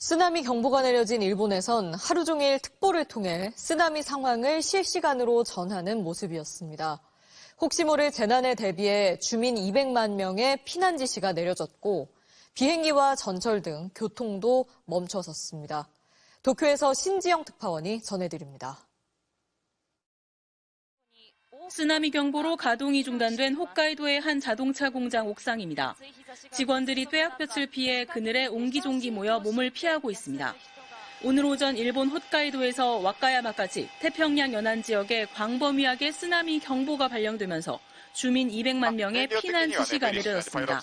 쓰나미 경보가 내려진 일본에선 하루 종일 특보를 통해 쓰나미 상황을 실시간으로 전하는 모습이었습니다. 혹시 모를 재난에 대비해 주민 200만 명의 피난 지시가 내려졌고 비행기와 전철 등 교통도 멈춰섰습니다. 도쿄에서 신지영 특파원이 전해드립니다. 쓰나미 경보로 가동이 중단된 홋카이도의 한 자동차 공장 옥상입니다. 직원들이 뙤약볕을 피해 그늘에 옹기종기 모여 몸을 피하고 있습니다. 오늘 오전 일본 홋카이도에서 와카야마까지 태평양 연안 지역에 광범위하게 쓰나미 경보가 발령되면서 주민 200만 명의 피난 지시가 내려졌습니다.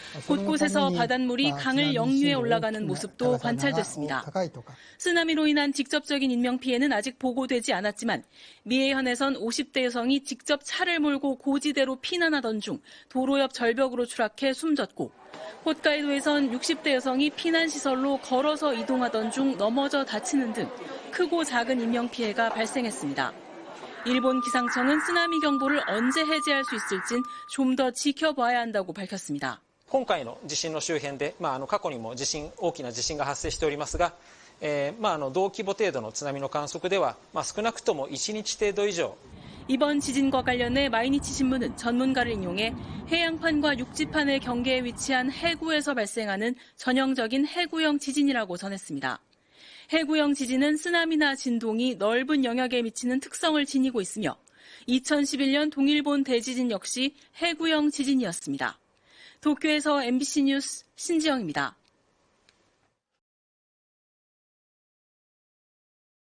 곳곳에서 바닷물이 강을 역류해 올라가는 모습도 관찰됐습니다. 쓰나미로 인한 직접적인 인명 피해는 아직 보고되지 않았지만 미에현에선 50대 여성이 직접 차를 몰고 고지대로 피난하던 중 도로 옆 절벽으로 추락해 숨졌고 홋카이도에선 60대 여성이 피난 시설로 걸어서 이동하던 중 넘어져 다치는 등 크고 작은 인명 피해가 발생했습니다. 일본 기상청은 쓰나미 경보를 언제 해제할 수 있을진 좀 더 지켜봐야 한다고 밝혔습니다. 今回の地震の周辺で、まあ、あの過去にも地震大きな地震が発生しておりますが、えーまあ、あの同規模程度の津波の観測では、まあ、少なくとも1日程度以上 이번 지진과 관련해 마이니치 신문은 전문가를 인용해 해양판과 육지판의 경계에 위치한 해구에서 발생하는 전형적인 해구형 지진이라고 전했습니다. 해구형 지진은 쓰나미나 진동이 넓은 영역에 미치는 특성을 지니고 있으며 2011년 동일본 대지진 역시 해구형 지진이었습니다. 도쿄에서 MBC 뉴스 신지영입니다.